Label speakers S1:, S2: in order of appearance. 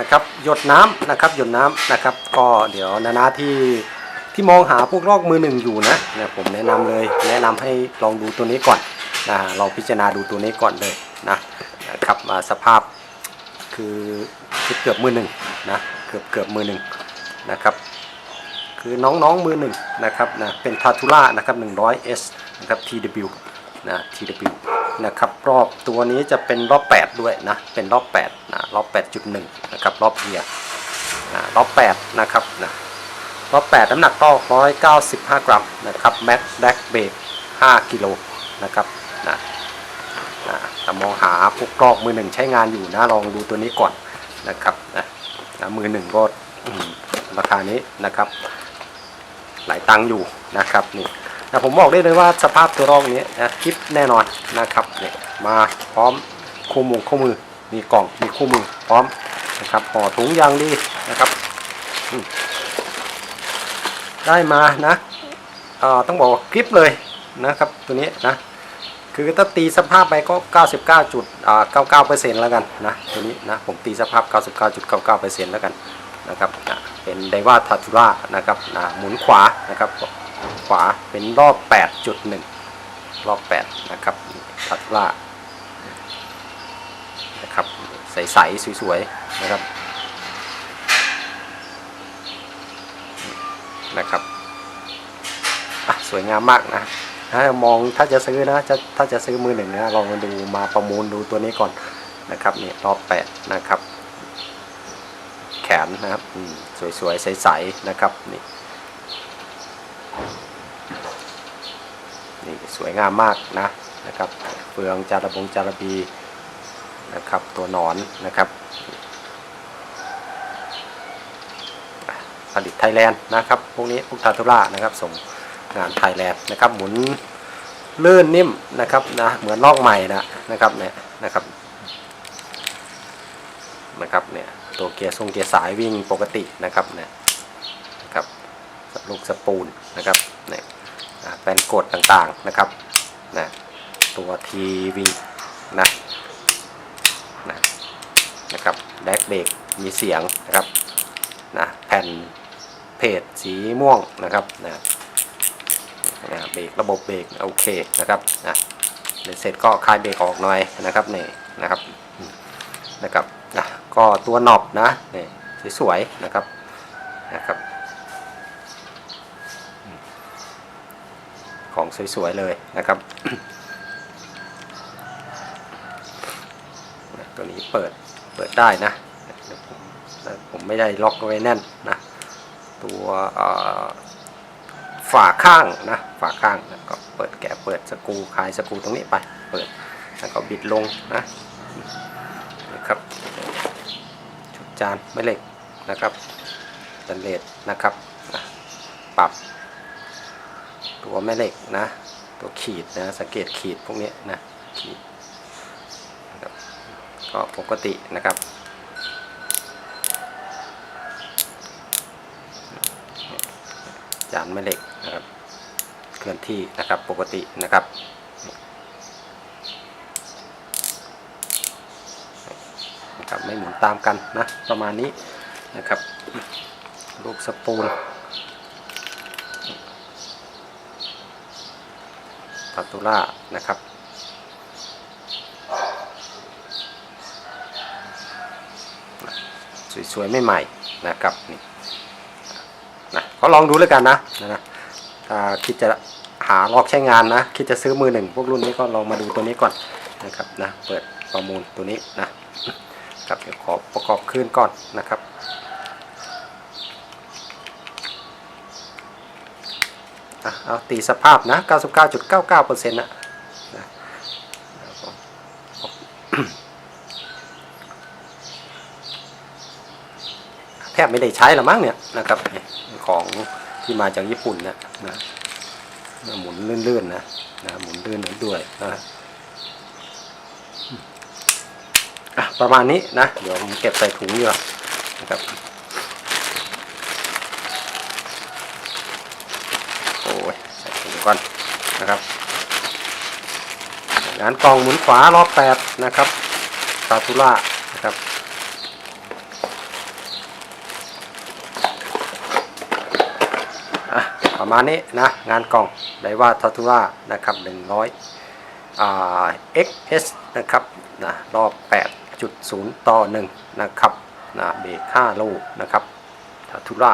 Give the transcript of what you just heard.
S1: นะครับหยดน้ำนะครับหยดน้ำนะครับ ก็เดี๋ยวนานาที่ที่มองหาพวกลอกมือหนึ่งอยู่นะเนี่ยผมแนะนำเลย แนะนำให้ลองดูตัวนี้ก่อนนะเราพิจารณาดูตัวนี้ก่อนเลยนะนะครับสภาพคือคือเกือบมือหนึ่งนะเกือบเกือบมือหนึ่งนะครับคือน้องๆมือหนึ่งนะครับนะเป็นทาทูล่านะครับ 100S นะครับ TW นะ TW นะครับ รอบตัวนี้จะเป็นรอบ 8 ด้วยนะ เป็นรอบ8นะรอบ 8.1 นะครับ รอบเกียร์นะรอบ 8 นะครับนะรอบ 8 น้ำหนักก็195 กรัมนะครับแม็กแดกเบรก5กิโลนะครับนะนะแต่มองหาพวกกรอกมือหนึ่งใช้งานอยู่นะ ลองดูตัวนี้ก่อนนะครับนะนะมือหนึ่งก็ราคานี้นะครับ หลายตังค์อยู่นะครับนี่ แต่ผมบอกได้เลยว่าสภาพตัวรองนี้นะคลิปแน่นอนนะครับเนี่ยมาพร้อมคู่มือคู่มือมีกล่องมีคู่มือพร้อมนะครับห่อถุงยางดีนะครับ ได้มานะเอ่อต้องบอกคลิปเลยนะครับตัวนี้นะคือถ้าตีสภาพไปก็ 99จุดอ่า99%แล้วกันนะตัวนี้นะผมตีสภาพ 99.99%แล้วกันนะครับอะเป็นไดว่าทัตูล่านะครับอะหมุนขวานะครับาเป็นรอบ 8.1 รอบ 8 นะครับทัตูล่านะครับ ใส ๆ สวย ๆ นะครับ นะครับสวยงามมากนะถ้ามองถ้าจะซื้อนะจะถ้าจะซื้อมือหนึ่งนะลองมาดูมาประมูลดูตัวนี้ก่อนนะครับเนี่ยรอบ8นะครับ แขนนะครับสวยๆใสๆนะครับนี่ สวยงามมากนะนะครับเฟืองจาระบงจาระบีนะครับตัวหนอนนะครับผลิตไทยแลนด์นะครับพวกนี้พวกทาทุล่านะครับส่งงานไทยแลนด์นะครับหมุนลื่นนิ่มนะครับนะเหมือนลอกใหม่นะนะครับเนี่ยนะครับนะครับเนี่ยตัวเกียร์ทรงเกียร์สายวิ่งปกตินะครับเนี่ยนะครับลูกสปูลนะครับเนี่ย อ่าแปลนกดต่างๆนะครับนะตัวทีวีนะนะนะครับแดกเบรกมีเสียงนะครับนะแผ่นเพจสีม่วงนะครับนะนะเบรกระบบเบรกโอเคนะครับนะเสร็จก็คลายเบรกออกหน่อยนะครับนี่นะครับนะครับนะก็ตัวหนอบนะนี่สวยๆนะครับนะครับอืม ของสวยๆเลยนะครับตัวนี้เปิดเปิดได้นะผมไม่ได้ล็อกไว้แน่นนะตัวฝาข้างนะฝาข้างนะก็เปิดแกะเปิดสกูคลายสกูตรงนี้ไปเปิดแล้วก็บิดลงนะนะครับชุดจานแม่เหล็กนะครับสแตนเลสนะครับปรับ ตัวแม่เหล็กนะ ตัวขีดนะสังเกตขีดพวกนี้นะขีดก็ปกตินะครับจานแม่เหล็กนะครับเคลื่อนที่นะครับปกตินะครับนะครับไม่หมุนตามกันนะประมาณนี้นะครับลูกสปูล ปาตูล่านะครับ สวยๆ ไม่ใหม่นะครับนี่นะก็ลองดูแล้วกันนะนะถ้าคิดจะหาลอกใช้งานนะ คิดจะซื้อมือหนึ่ง พวกรุ่นนี้ก็ลองมาดูตัวนี้ก่อนนะครับนะเปิดประมูลตัวนี้นะครับเดี๋ยวขอประกอบคืนก่อนนะครับ อะเอาตีสภาพนะ 99.99%นะนะแทบไม่ได้ใช้หรอมั้งเนี่ยนะครับของที่มาจากญี่ปุ่นนะนะหมุนลื่นๆนะนะหมุนลื่นด้วยนะอะประมาณนี้นะ เดี๋ยวผมเก็บใส่ถุงดีกว่านะครับ ก่อนนะครับงานกล่องหมุนขวารอบแปดนะครับซาตุล่านะครับประมาณนี้นะงานกล่องไดว่าทาตุรานะครับ100อ่า XS นะครับนะรอบ 8.0 ต่อ 1 นะครับนะเบรก5โลนะครับทาตุรา